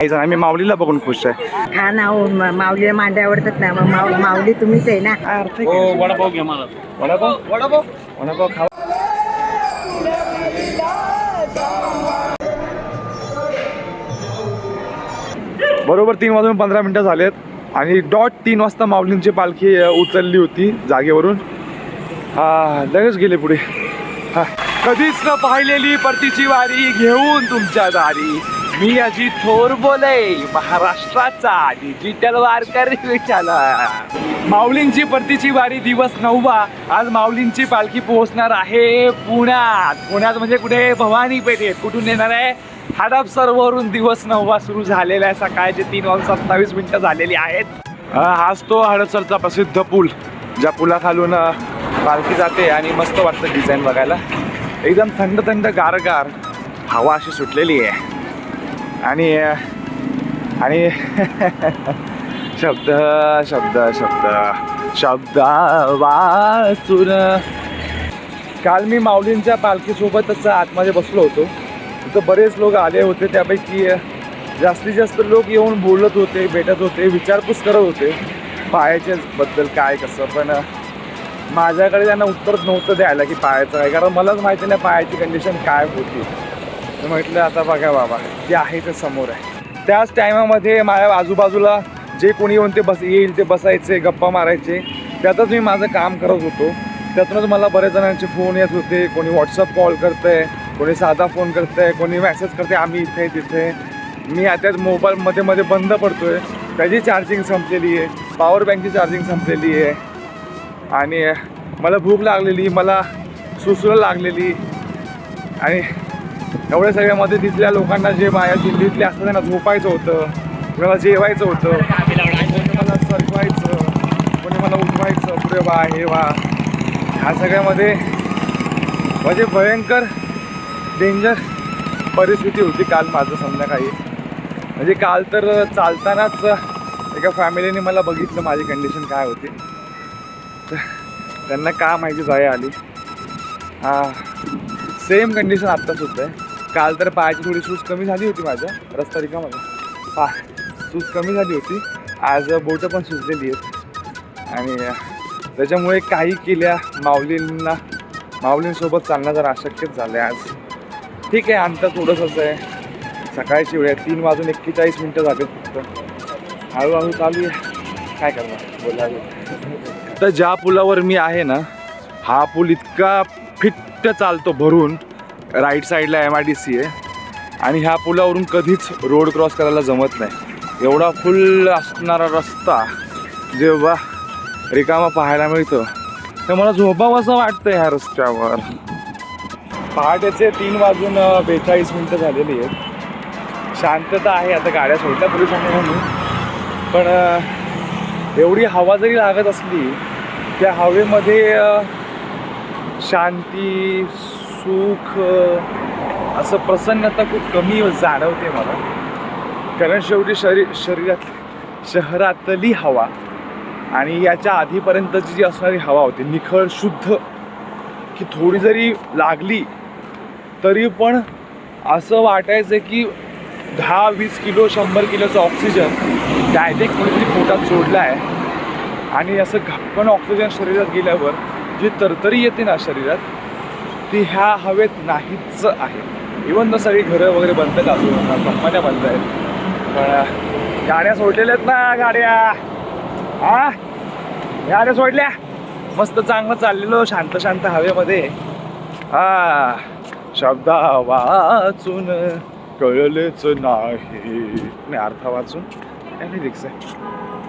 आम्ही माऊलीला बघून खुश आहे. खा ना हो म- माऊलीला मांडे आवडतात ना मग माऊ- माऊली तुम्हीच आहे ना? वडापाव वडापाव? खावा बरोबर तीन वाजून पंधरा मिनिटं झालेत आणि डॉट तीन वाजता माऊलींची पालखी अ, उचलली होती जागेवरून. हा लगेच गेले पुढे. हा. कधीच न पाहिलेली परतीची वारी घेऊन तुमच्या दारी. मी अजित थोर बोले महाराष्ट्राचा डिजिटल वारकरी विचारला माऊलींची परतीची वारी दिवस नववा आज माऊलींची पालखी पोहोचणार आहे पुण्यात. पुण्यात म्हणजे कुठे? भवानी पेठेत कुठून येणार आहे? हडपसरवरून दिवस नववा सुरू झालेला आहे. सकाळचे तीन वाजून सत्तावीस मिनिटं झालेली आहेत. हाच तो हडपसरचा प्रसिद्ध पूल ज्या पुलाखालून पालखी जाते आणि मस्त वाटतं डिझाईन बघायला. एकदम थंड थंड गारगार हवा अशी सुटलेली आहे. आणि आणि शब्द शब्द शब्द शब्द वाचून. काल मी माऊलींच्या पालखीसोबतच आतमध्ये बसलो होतो. तिथं बरेच लोक आले होते त्यापैकी जास्तीत जास्त लोक येऊन बोलत होते भेटत होते विचारपूस करत होते. पायाच्या बद्दल काय कसं? पण माझ्याकडे त्यांना उत्तर नव्हतं द्यायला की पायाचं काय कारण मलाच माहिती नाही पायाची कंडिशन काय होती. मी म्हटलं आता बघा बाबा जे आहे ते समोर आहे. त्याच टायमामध्ये माझ्या आजूबाजूला जे कोणी येऊन ते बस येईल ते बसायचे गप्पा मारायचे त्यातच मी माझं काम करत होतो. त्यातूनच मला बऱ्याच जणांचे फोन येत होते कोणी व्हॉट्सअप कॉल करतंय कोणी साधा फोन करतंय कोणी मेसेज करते आम्ही इथे तिथे. मी आता मोबाईल मध्ये मध्ये बंद पडतोय. त्याची चार्जिंग संपलेली आहे. पॉवर बँकची चार्जिंग संपलेली आहे. आणि मला भूक लागलेली मला सुसलं लागलेली. आणि एवढ्या सगळ्यामध्ये तिथल्या लोकांना जे बाया दिल्लीतले असतात त्यांना झोपायचं होतं कोणाला जेवायचं होतं कोणी मला सरवायचं कोणी मला उठवायचं पुढे वा हे वा. ह्या सगळ्यामध्ये म्हणजे भयंकर डेंजर परिस्थिती होती काल माझं संध्याकाळी. म्हणजे काल तर चालतानाच एका फॅमिलीने मला बघितलं माझी कंडिशन काय होती. तर त्यांना का माहिती जाय आली? हां. सेम कंडिशन आत्ताच सुद्धा आहे काल तर पायाची थोडी सूज कमी झाली होती माझ्या रस्ता रिकामध्ये पा सूज कमी झाली होती. आज बोटं पण सुजलेली आहेत. आणि त्याच्यामुळे काही केल्या माऊलींना माऊलींसोबत चालणं जरा अशक्यच झालं आहे आज. ठीक आहे अंतर थोडंसंच आहे. सकाळची वेळ आहे. तीन वाजून एक्केचाळीस मिनटं झाले फक्त. हळूहळू चालू आहे. काय करणार? बोलायला. तर ज्या पुलावर मी आहे ना हा पूल इतका फिट्ट चालतो भरून. राईट साईडला एम आय डी सी आहे. आणि ह्या पुलावरून कधीच रोड क्रॉस करायला जमत नाही. एवढा फुल असणारा रस्ता जेव्हा रिकामा पाहायला मिळतं तर मला झोपावं असं वाटतं ह्या रस्त्यावर. पहाटेचे तीन वाजून बेचाळीस मिनटं झालेली आहेत. शांतता आहे आता गाड्या सोडल्या पोलिसांनी म्हणून. पण एवढी हवा जरी लागत असली त्या हवेमध्ये शांती सुख असं प्रसन्नता खूप कमी जाणवते मला. कारण शेवटी शरी शरीरात शहरातली हवा आणि याच्या आधीपर्यंतची जी असणारी हवा होती निखळ शुद्ध की थोडी जरी लागली तरी पण असं वाटायचं की दहा वीस किलो शंभर किलोचं ऑक्सिजन डायरेक्ट कोणीतरी पोटात सोडला आहे. आणि असं घप्पन ऑक्सिजन शरीरात गेल्यावर जी तरतरी येते ना शरीरात ती ह्या हवेत नाहीच आहे. इवन तर सगळी घरं वगैरे बंद असू कंपन्या बंद आहेत. पण गाड्या सोडलेल्या आहेत ना गाड्या. हा गाड्या सोडल्या. मस्त चांगलं चाललेलो शांत शांत हवेमध्ये. हा शब्दा वाचून कळलेच नाही. नाही अर्थ वाचून. काय लिरिक्स आहे?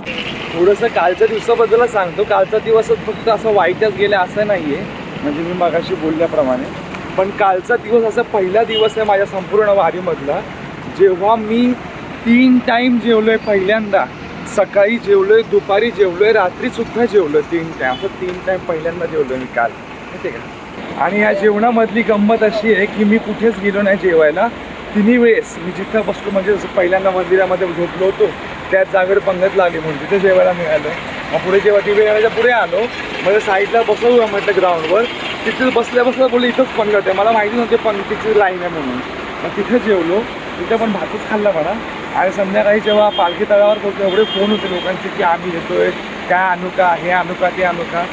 थोडंसं कालच्या दिवसाबद्दल सांगतो. कालचा दिवसच फक्त असं वाईटच गेला असं नाही आहे म्हणजे मी मागाशी बोलल्याप्रमाणे. पण कालचा दिवस असा पहिला दिवस आहे माझ्या संपूर्ण वारीमधला. जेव्हा मी तीन टाईम जेवलोय पहिल्यांदा. सकाळी जेवलोय दुपारी जेवलोय रात्रीसुद्धा जेवलोय तीन टाईम असं तीन टाईम पहिल्यांदा जेवलोय मी काल. माहिती आहे का? आणि या जेवणामधली गंमत अशी आहे की मी कुठेच गेलो नाही जेवायला. तिन्ही वेळेस मी जिथं बसलो म्हणजे जसं पहिल्यांदा मंदिरामध्ये झोपलो होतो त्याच जागेवर पंगत लागली म्हणून तिथे जेवायला मिळालं. मग पुढे जेव्हा टी व्ही पुढे आलो म्हणजे साईडला बसलो म्हटलं ग्राउंडवर. तिथेच बसल्या बसल्या बोलले इथंच पंगत आहे. मला माहिती नव्हते पंगतीची लाईन आहे म्हणून. मग तिथे जेवलो. तिथे पण भातच खाल्ला म्हणा. आणि संध्याकाळी जेव्हा पालखी तळावर पोहोचलो एवढे फोन होते लोकांचे की आम्ही येतोय. काय आणू का हे आणू का ते आणू का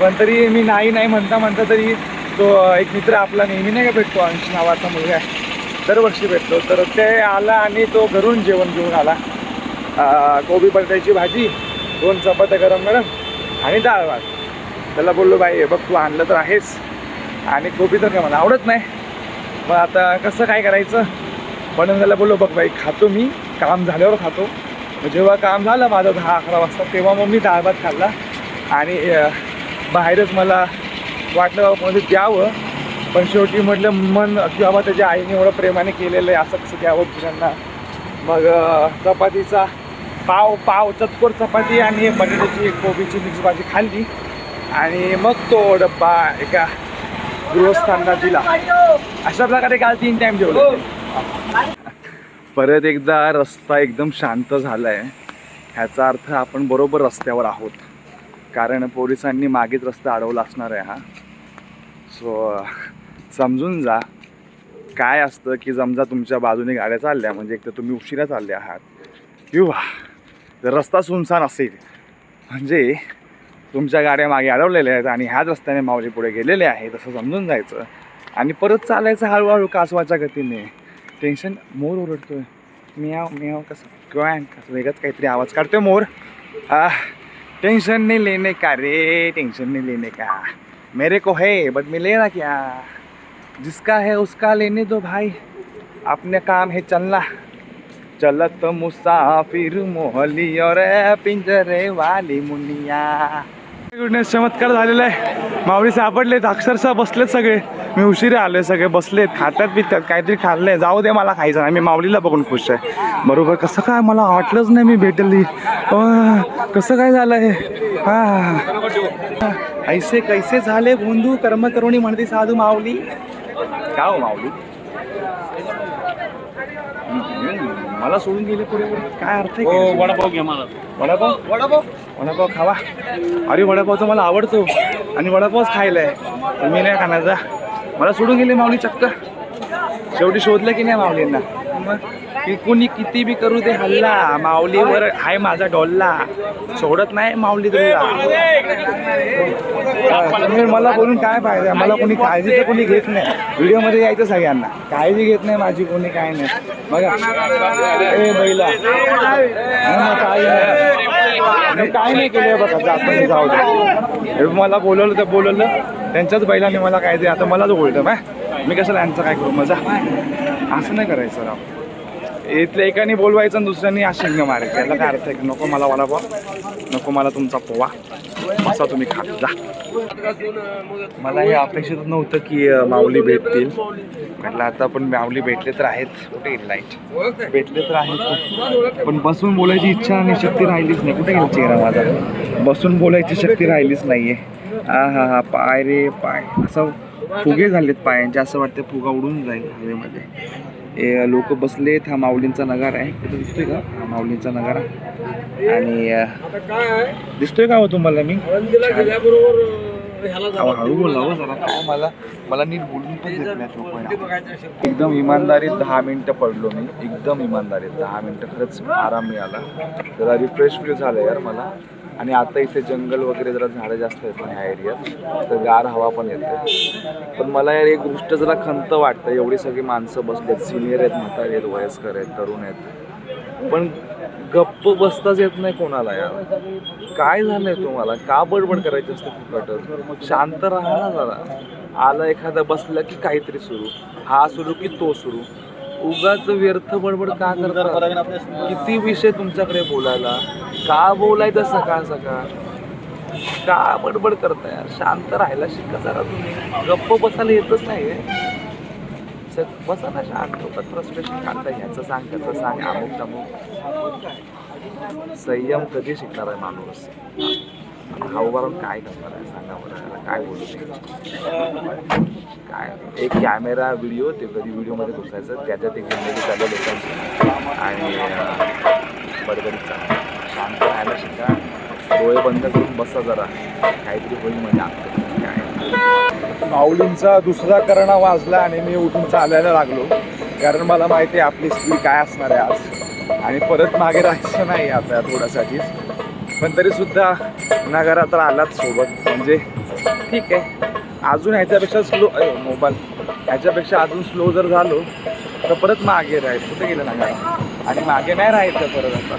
पण तरी मी नाही नाही म्हणता म्हणता तरी तो एक मित्र आपला नेहमी नाही का भेटतो अंश नावाचा मुलगा? आहे दरवर्षी भेटतो. तर ते आला आणि तो घरून जेवण घेऊन आला. कोबी बटाट्याची भाजी दोन चपात्या गरम गरम आणि डाळ भात. त्याला बोललो बाई हे बघ तू आणलं तर आहेस. आणि कोबी तर काय मला आवडत नाही. मग आता कसं काय करायचं? म्हणून त्याला बोललो बघ बाई खातो मी. काम झाल्यावर खातो. जेव्हा काम झालं माझं दहा अकरा वाजता तेव्हा मग मी डाळ भात खाल्ला. आणि बाहेरच मला वाटलं कोणी द्यावं. पण शेवटी म्हटलं मन की बाबा त्याच्या आईने एवढं प्रेमाने केलेलं आहे असं कसं द्यावं दुसऱ्यांना? मग चपातीचा पाव पाव चतकोर चपाती आणि बटाट्याची एक कोबीची मिक्स भाजी खाल्ली. आणि मग तो डब्बा एका गृहस्थांना दिला. अशा प्रकारे काल तीन टाइम जेवलो परत एकदा रस्ता एकदम शांत झाला आहे ह्याचा अर्थ आपण बरोबर रस्त्यावर आहोत. कारण पोलिसांनी मागेच रस्ता अडवला असणार आहे हा. सो समजून जा काय असतं की समजा तुमच्या बाजूने गाड्या चालल्या म्हणजे एक तर तुम्ही उशिरा चालले आहात. किंवा जर रस्ता सुनसान असेल म्हणजे तुमच्या गाड्या मागे अडवलेल्या आहेत आणि ह्याच रस्त्याने माऊली पुढे गेलेले आहेत असं समजून जायचं. आणि परत चालायचं हळूहळू कासवाच्या गतीने. टेन्शन मोर ओरडतोय. मियाव मियाव कसं किंवा कसं वेगळंच काहीतरी आवाज काढतोय मोर. टेन्शन नाही लेने का रे टेन्शन नाही लेने का. मेरे को है बट मी मिलेगा क्या? जिसका है उसका लेने दो भाई। अपने काम है चलना। चलत मुसाफिर मोहली और पिंजरे वाली मुनिया। गुडनेस चमत्कार झालेला आहे. माऊली सापडलेत अक्षरशः बसलेत सगळे. मी उशिरे आलोय सगळे बसलेत खातात पितात काहीतरी खाल्लंय. जाऊ दे मला खायचं नाही मी माऊलीला बघून खुश आहे. बरोबर कसं काय मला वाटलंच नाही मी भेटली. कसं काय झालं हे हा ऐसे कैसे झाले बोंधू कर्म करुणी म्हणते साधू माऊली. का हो माऊली? मला सोडून गेले पुढे पुढे. काय अर्थ आहे काय? वडापाव घ्या मला. वडापाव? वडापाव. वडापाव खावा. अरे वडापाव तर मला आवडतो. आणि वडापावच खायला आहे पण मी नाही खाण्याचा मला सोडून गेले माऊली चक्क. शेवटी शोधलं की नाही माऊलींना? मग? की कुणी किती बी करू दे हल्ला. माऊलीवर आहे माझा डॉल्ला. सोडत नाही माऊली तुला. तुम्ही मला बोलून काय फायदा? मला कोणी काळजी तर कोणी घेत नाही. व्हिडिओमध्ये यायचं सगळ्यांना. काळजी घेत नाही माझी कोणी काय नाही. बघा. ए बैला. काय नाही मी काय नाही केलं बघा जात जाऊ दे. मला बोलवलं तर बोलवलं. त्यांच्याच बैलाने मला काय दे आता मलाच बोलतं बाय मी कसं यांचं काय करू? मजा. असं नाही करायचं राव. इथल्या एकाने बोलवायचं आणि दुसऱ्याने आशिंग मारायचं याला काय अर्थ आहे की नको मला वडापाव नको मला तुमचा पोवा असा तुम्ही खात जा. मला हे अपेक्षित नव्हतं की माऊली भेटतील. म्हटलं आता पण माऊली भेटले तर आहेत कुठे गेली लाइट भेटले तर आहेत पण बसून बोलायची इच्छा आणि शक्ती राहिलीच नाही. कुठे गेला चेहरा माझा? बसून बोलायची शक्ती राहिलीच नाही हा हा हा पाय रे पाय. असं फुगे झालेत पायांचे. असं वाटतं फुगा उडून जाईल हवेमध्ये. लोक बसलेत हा माऊलींचा नगार आहे. कुठं दिसतोय का? हा माऊलींचा नगारा. आणि दिसतोय का हो तुम्हाला? मी हळू बोला हो जरा. काय मला मला नीट बोलून पण देत लोकं. एकदम इमानदारीत दहा मिनिटं पडलो मी. एकदम इमानदारीत दहा मिनिटं. खरंच आराम मिळाला. जरा रिफ्रेश फील झालं यार मला. आणि आता इथे जंगल वगैरे जरा झाडं जास्त आहेत ह्या एरियात तर गार हवा पण येते. पण मला यार एक गोष्ट जरा खंत वाटतं एवढी सगळी माणसं बसलेत सिनियर आहेत म्हातारे आहेत वयस्कर आहेत तरुण आहेत. पण गप्प बसताच येत नाही कोणाला यार. काय झालंय तुम्हाला? का बडबड करायची असते फुकटच शांत राहा ना जरा. आलं एखादा बसलं की काहीतरी सुरू. हा सुरू की तो सुरू. उगाच व्यर्थ बडबड का करता? किती विषय तुमच्याकडे बोलायला? का बोलायचं सकाळ सकाळ? का बडबड करताय? शांत राहायला शिका जरा तुम्ही. गप्प बसायला येतच नाही बसा ना शांत. होतात फ्रस्ट्रेशन काढता ह्याचं सांग त्याचं सांग. अमुक तमुक संयम कधी शिकणार आहे माणूस? हावभारून काय करणार आहे? सांगा मला याला काय बोलू काय? एक कॅमेरा व्हिडिओ ते कधी व्हिडिओमध्ये घुसायचं त्याच्यात एक जिंदगी चालू लोकांची. आणि अं, बडबडीत चालू शांत राहायला शिका. डोळे बंद करून बसा जरा. काहीतरी होईल म्हणजे आपलं काय? माऊलींचा दुसरा करणा वाजला आणि मी उठून चालायला लागलो. कारण मला माहिती आहे आपली स्पीड काय असणार आहे आज. आणि परत मागे राहायचं नाही आता थोड्यासाठीच पण तरी सुद्धा नगरा तर आलाच सोबत. म्हणजे ठीक आहे. अजून ह्याच्यापेक्षा स्लो मोबाईल ह्याच्यापेक्षा अजून स्लो जर झालो तर परत मागे राहील कुठे गेलं नगारा? आणि मागे नाही राहायचं परत आता.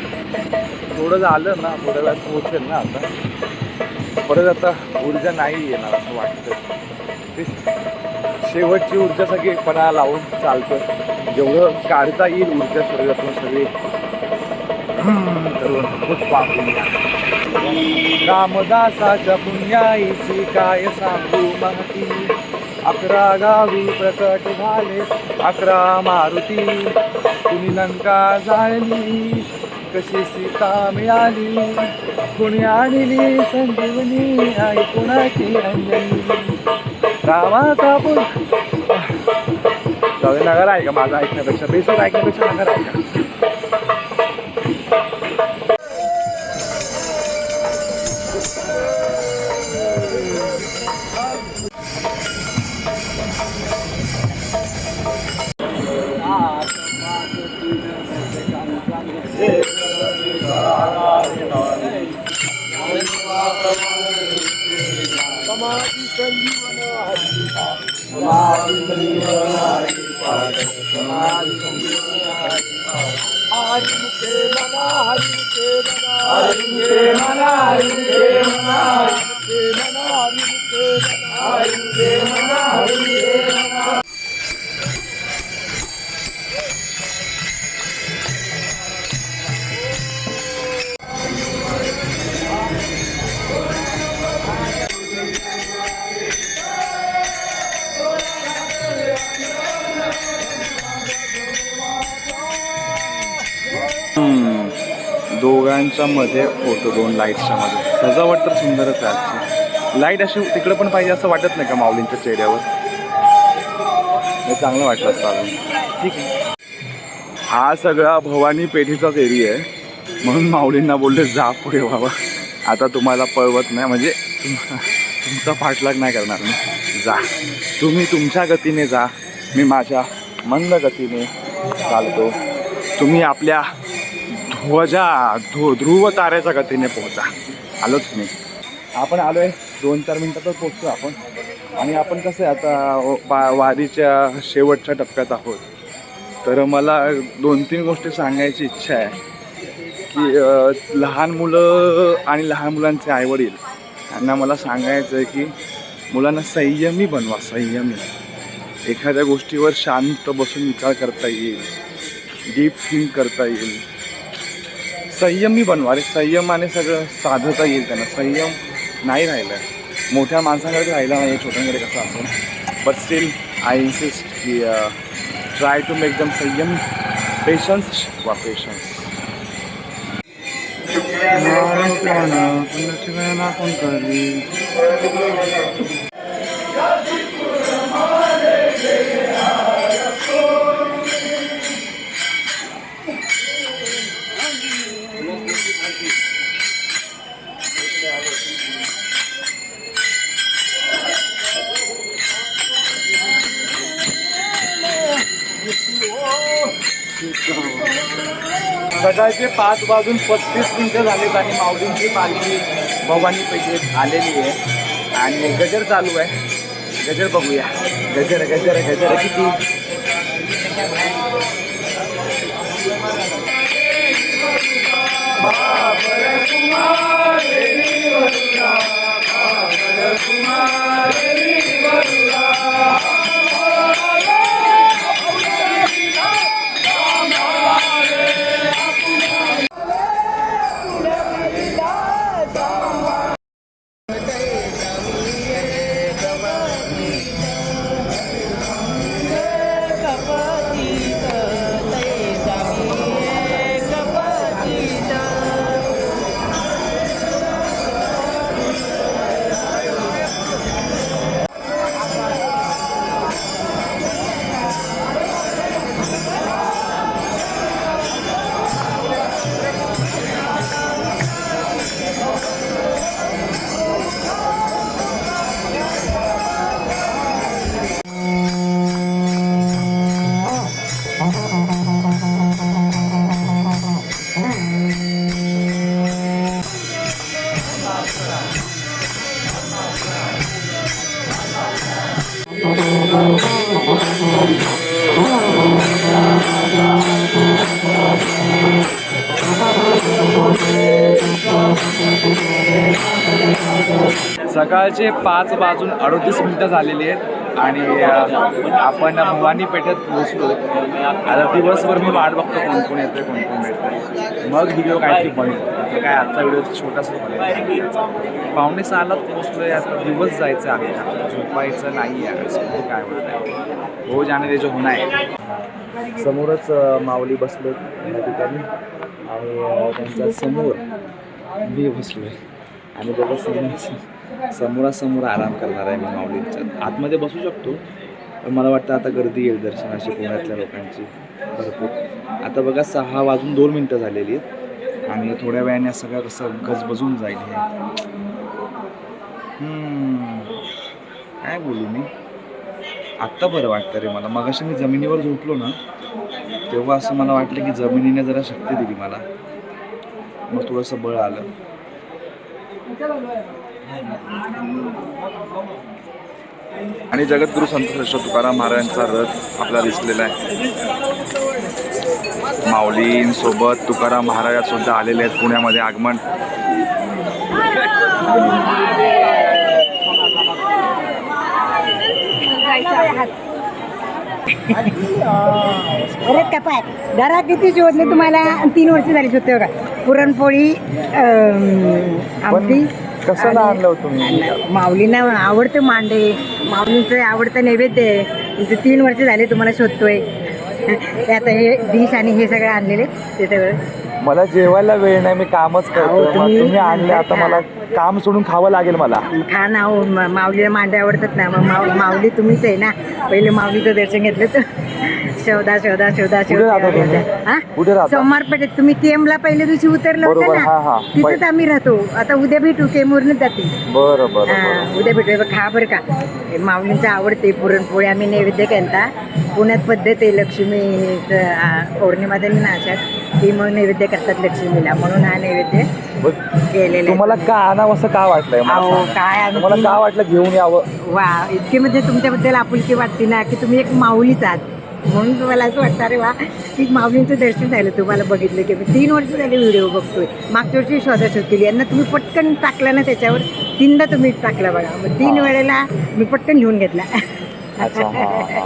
थोडं झालं ना थोड्या वेळात पोहोचेल ना आता. परत आता ऊर्जा नाही येणार असं वाटतं. ते शेवटची ऊर्जा सगळी पणा लावून चालतं जेवढं काढता येईल ऊर्जा शरीरातून सगळी. रामदासाच्या पुण्याईची काय सांगू महती? अकरा गावी प्रकट झाले अकरा मारुती. कुणी लंका जाळली कशी सीता मिळाली? कुणी आणली संजीवनी आई कुणाची अंजली रामाचा पुर. जाऊ नगर आहे का माझा ऐकण्यापेक्षा? बेसर ऐकण्यापेक्षा नगर आहे का? அறிவு தேவனா அறிவு தேவனா அறிவு தேவனா அறிவு தேவனா दोघांच्या मध्ये फोटो दोन लाईटच्या मध्ये. सजावट तर सुंदरच आहे आजची. लाइट अशी तिकडे पण पाहिजे असं वाटत नाही का माऊलींच्या चेहऱ्यावर? हे चांगलं वाटलं असतं अजून. ठीक आहे. हा सगळा भवानी पेठीचाच एरिया आहे. म्हणून माऊलींना बोलले जा पुढे व्हावं आता तुम्हाला पळवत नाही म्हणजे तुम- तुमचा पाठलाग नाही करणार मी. जा. तुम्ही तुमच्या गतीने जा. मी माझ्या मंद गतीने चालतो. तुम्ही आपल्या ध्वजा ध्रु ध्रुव ताऱ्याच्या गतीने पोहोचा. आलोच मी. आपण आलो आहे दोन चार मिनटातच पोचतो आपण. आणि आपण कसं आहे आता बा वारीच्या शेवटच्या टप्प्यात आहोत. तर मला दोन तीन गोष्टी सांगायची इच्छा आहे. की लहान मुलं आणि लहान मुलांचे आईवडील यांना मला सांगायचं आहे की मुलांना संयमी बनवा संयमी. एखाद्या गोष्टीवर शांत बसून विचार करता येईल. डीप थिंक करता येईल. संयमी बनवा अरे संयमाने सगळं साधता येईल त्यांना. संयम नाही राहिलं. मोठ्या माणसांकडे राहिला नाही छोट्यांकडे कसं असेल बट स्टील आय इन्सिस्ट की ट्राय टू मेक दम संयम. पेशन्स शिकवा पेशन्स सकाळचे पाच वाजून पस्तीस मिनटं झालेत आणि माऊलींची पालखी भवानी पैकी आलेली आहे. आणि गजर चालू आहे. गजर बघूया. गजर गजर गजर. किती? सकाळचे पाच वाजून अडोतीस मिनिटं झालेली आहेत. आणि आपण भवानी पेठेत पोहोचलो आता दिवसभर मी वाट बघतो कोण कोण येतोय कोण कोण भेटतोय. मग व्हिडिओ काहीतरी बनतो आता काय आजचा व्हिडिओ छोटासा बनेल पावणे सहालाच पोहोचलोय आता दिवस जायचं आहे. झोपायचं नाही आहे. काय काय आहे हो जाणे त्याचे होणार आहे. समोरच माऊली बसले या ठिकाणी. आणि त्यांच्यासमोर मी बसलोय. आणि दोघं समोर समोरासमोर आराम करणार आहे मी माऊलींच्या. आतमध्ये बसू शकतो पण मला वाटतं आता गर्दी येईल दर्शनाची पुण्यातल्या लोकांची भरपूर. आता बघा सहा वाजून दोन मिनटं झालेली आहेत. आणि थोड्या वेळाने सगळं कसं गजबजून जाईल हे. काय बोलू मी? आत्ता बरं वाटतं रे मला. मगाशी मी जमिनीवर झोपलो ना तेव्हा असं मला वाटलं की जमिनीने जरा शक्ती दिली मला. मग थोडंसं बळ आलं. आणि जगद्गुरु संत श्रेष्ठ तुकाराम महाराजांचा रथ आपला दिसलेला आहे. माऊलींसोबत तुकाराम महाराज सुद्धा आलेले आहेत पुण्यामध्ये आगमन. अरे कपाय घरात किती शोधले तुम्हाला? तीन वर्ष झाली शोधते बघा. पुरणपोळी आमटी. कशाला आणि- आणलं होतं तुम्ही? माऊलींना आवडतं मांडे. माऊलींचं आवडतं नैवेद्य आहे. इथे तीन वर्ष झाले तुम्हाला शोधतोय. ते आता हे डिश आणि हे सगळं आणलेले ते सगळं. मला जेवायला वेळ नाही मी कामच करतो अहो, तुम्ही- तुम्ही आणले आता मला काम सोडून खावं लागेल मला. खा ना हो म- माऊलीला मांडे आवडतात ना. मग माऊ माऊली तुम्हीच आहे ना. पहिले माऊलीचं दर्शन घेतलं तर. शोधा शोधा शोधा कुठे राहता तुम्ही? हा? कुठे राहता? सोमवार पेठेत तुम्ही केमला पहिल्या दिवशी उतरलं होतं बरोबर, हा, हा. ना तिथेच आम्ही राहतो. आता उद्या भेटू केमवरनच जाते बरं बरं हा, उद्या भेटू. बघ, खा बरं का. हे माऊलींचं आवडते पुरणपोळी. आम्ही नैवेद्य केलता. पुण्यात पद्धत आहे लक्ष्मीचं आ, पौर्णिमा त्यांनी नाशात. ती मग नैवेद्य करतात लक्ष्मीला. म्हणून हा नैवेद्य बरं. केलेला आहे. तुम्हाला का आणावं असं का वाटलंय? मला अहो, सांगा. काय आम्ही तुम्हाला का वाटलं घेऊन यावं? वा इतकी म्हणजे तुमच्याबद्दल आपुलकी वाटते ना की तुम्ही एक माऊलीच आहात. म्हणून तुम्हाला असं वाटतं अरे वा की माऊलींचं दर्शन झालं तुम्हाला बघितलं की मी तीन वर्ष झाले व्हिडिओ बघतोय. मागच्या वर्षी शोधा शोध केली यांना तुम्ही पटकन टाकला ना त्याच्यावर तीनदा तुम्ही टाकला बघा. मग तीन. वेळेला मी पटकन घेऊन घेतला. अच्छा हा हा.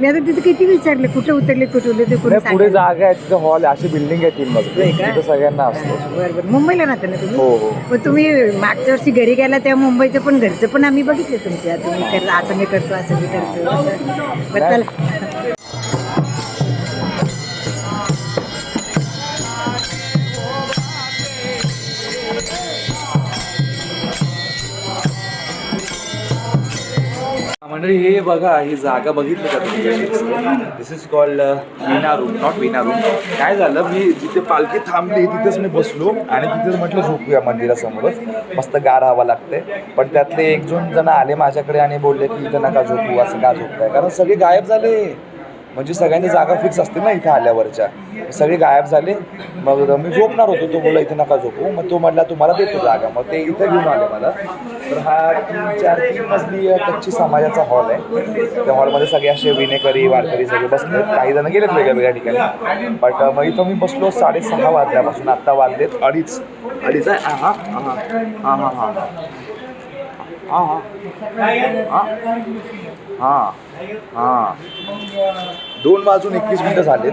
मी आता तिथे किती विचारले कुठे उतरले कुठे उतरले ते कोणी नाही पुढे सांगायला. जागा आहे तिथे हॉल अशी बिल्डिंग आहे तीन मजली होय का? तिथं सगळ्यांना असतो. बरं बरं. मुंबईला राहता ना तुम्ही? हो हो. मग तुम्ही मागच्या वर्षी घरी गेला तेव्हा मुंबईचं पण घरचं पण आम्ही बघितलं तुमच्या. तुम्ही कर असं मी करतो असं मी करतो. असं. बरं चला. मंडळी हे बघा ही जागा बघितली का तुम्ही? This is called Veena room not Veena room काय झालं? मी जिथे पालखी थांबली तिथेच मी बसलो आणि तिथेच म्हटलं झोपूया मंदिरासमोरच. मस्त गार हवा लागते. पण त्यातले एक दोन जण आले माझ्याकडे आणि बोलले की इथं नका झोपू असं का झोपताय? कारण सगळे गायब झाले. म्हणजे सगळ्यांची जागा फिक्स असते ना इथं आल्यावरच्या. सगळे गायब झाले. मग मी झोपणार होतो. तो बोलला इथे नका झोपू. मग तो म्हटला तुम्हाला देतो जागा. मग ते इथं घेऊन आले मला. तर हा तीन चार तीन मजली कच्ची समाजाचा हॉल आहे. त्या हॉलमध्ये सगळे असे विनेकरी वारकरी सगळे बसले. काही जण गेलेत वेगळ्या वेगळ्या ठिकाणी. बट मग इथं मी बसलो साडेसहा वाजल्यापासून. आत्ता वाजलेत अडीच. अडीच आहे? हां हां हां हां हां. हां हां. हां. हां. हां. दोन वाजून एकवीस मिनटं झालेत.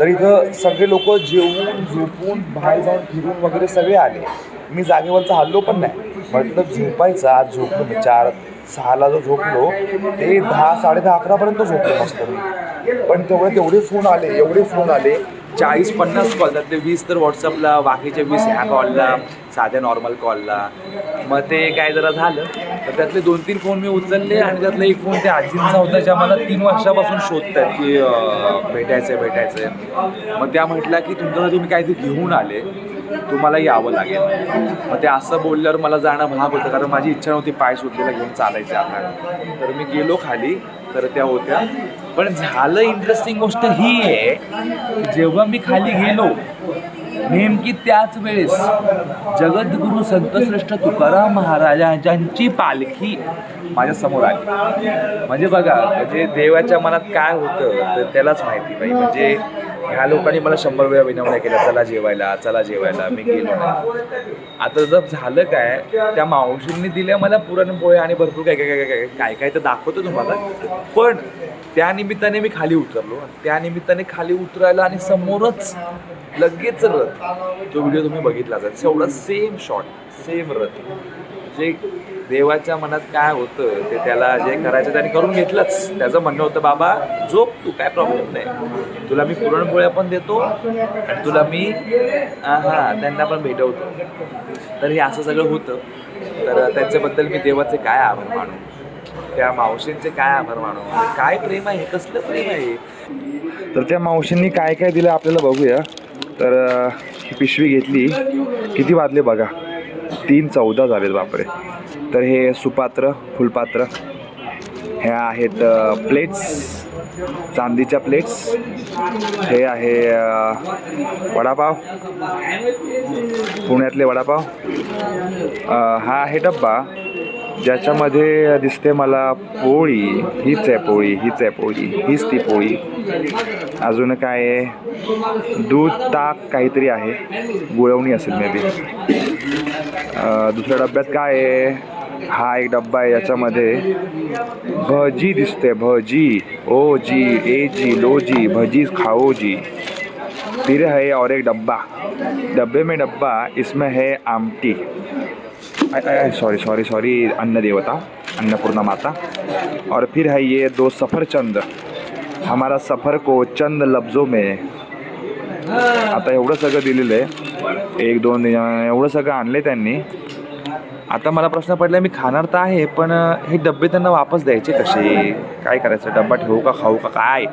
तर इथं सगळे लोक जेवून झोपून बाहेर जाऊन फिरून वगैरे सगळे आले. मी जागेवरचा हल्लो पण नाही. म्हटलं झोपायचं. आज झोपलो मी चार सहाला जो झोपलो ते दहा साडे दहा अकरापर्यंत झोपलो मस्त मी. पण तेवढे तेवढे फोन आले एवढे फोन आले. चाळीस पन्नास कॉल. त्यातले वीस तर व्हॉट्सअपला बाकीचे वीस ह्या कॉलला साध्या नॉर्मल कॉलला. मग ते काय जरा झालं. तर त्यातले दोन तीन फोन मी उचलले आणि त्यातला एक फोन त्या आजींचा होता ज्या मला तीन वर्षापासून शोधतात की भेटायचं आहे भेटायचं आहे मग त्या म्हटल्या की तुमच्यासाठी तुम्ही काहीतरी घेऊन आले तुम्हाला यावं लागेल. मग ते असं बोलल्यावर मला जाणं भाग होतं कारण माझी इच्छा नव्हती पाय सुटलेला घेऊन चालायचे आता. तर मी गेलो खाली तर त्या होत्या. पण झालं इंटरेस्टिंग गोष्ट ही आहे जेव्हा मी खाली गेलो नेमकी त्याच वेळेस जगद्गुरु संतश्रेष्ठ तुकाराम महाराजांची पालखी माझ्यासमोर आली. म्हणजे बघा म्हणजे देवाच्या मनात काय होतं तर त्यालाच माहिती पाहिजे. म्हणजे ह्या लोकांनी मला शंभर वेळा विनवण्या केल्या चला जेवायला चला जेवायला मी गेलो. नाही आता जर झालं काय त्या मावशींनी दिल्या मला पुरणपोळ्या आणि भरपूर काय काय काय काय काय काय तर दाखवतो तुम्हाला. पण त्या निमित्ताने मी खाली उतरलो. त्या निमित्ताने खाली उतरायला आणि समोरच लगेच रथ. तो व्हिडिओ तुम्ही बघितला असेल एवढा सेम शॉट सेम रथ. जे देवाच्या मनात काय होतं ते त्याला जे करायचं त्याने करून घेतलंच. त्याचं म्हणणं होतं बाबा झोप तू काय प्रॉब्लेम नाही. तुला मी पुरणपोळ्या पण देतो आणि तुला मी हां त्यांना पण भेटवतो. तर हे असं सगळं होतं. तर त्यांच्याबद्दल मी देवाचे काय आभार मानू? त्या मावशींचे काय आभार मानू? म्हणजे काय प्रेम आहे? कसलं प्रेम आहे? तर त्या मावशींनी काय काय दिलं आपल्याला बघूया. तर ही पिशवी घेतली. किती वाजले बघा. तीन चौदा झालेत बापरे. तर हे सुपात्र फुलपात्र ह्या आहेत प्लेट्स चांदीच्या प्लेट्स हे आहे वडापाव. पुण्यातले वडापाव. हा आहे डब्बा. ज्याच्यामध्ये दिसते मला पोळी हीच आहे पोळी हीच आहे पोळी हीच ती पोळी. अजून काय आहे? दूध ताक काहीतरी आहे. गुळवणी असेल मे बी दुसऱ्या डब्यात काय आहे? हा एक डब्बा आहे याच्यामध्ये. भजी दिसते भजी. ओ जी ए जी लो जी भजी खाओ जी फिर है और एक डब्बा. डब्बे में डब्बा इसमें है आमटी. सॉरी सॉरी सॉरी अन्न देवता अन्नपूर्णा माता। और फिर है ये दो सफरचंद। हमारा सफर को चंद लफ्जों में। आता एवढं सगळं दिलेलं आहे। एक दोन एवढं सगळं आणलं त्यांनी। आता मला प्रश्न पडला मी खाणार तर आहे पण हे डब्बे त्यांना वापस द्यायचे कसे? काय करायचं? डब्बा ठेवू का खाऊ का काय?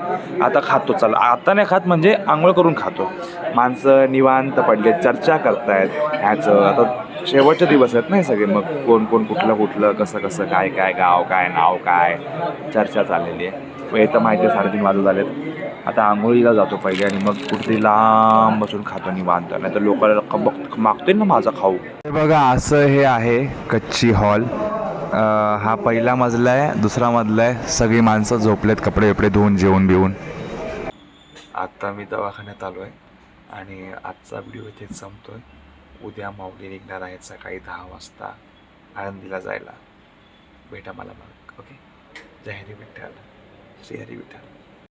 आता खातो चला. आता नाही खात म्हणजे आंघोळ करून खातो. माणसं निवांत पडले चर्चा करतायत. ह्याचं आता शेवटचे दिवस आहेत नाही सगळे. मग कोण कोण कुठलं कुठलं कसं कसं काय काय गाव काय नाव काय चर्चा चाललेली आहे. हे तर माहिती आहे साडेतीन वाजत आलेत. आता आंघोळीला जातो पहिले आणि मग कुठेतरी लांब बसून खातो निवांत. नाही तर लोकांना बघ मागतोय ना माझा खाऊ. हे बघा असं हे आहे कच्ची हॉल. हा पहिला मजला आहे दुसरा मजला आहे. सगळी माणसं झोपलेत कपडे बिपडे धुवून जेवून बिवून. आत्ता मी दवाखान्यात आलो आहे आणि आजचा व्हिडिओ इथेच संपतोय. उद्या माऊली निघणार आहेत सकाळी दहा वाजता आळंदीला जायला. भेटा मला मग ओके? जय हरी विठ्ठल. श्री हरी विठ्ठल.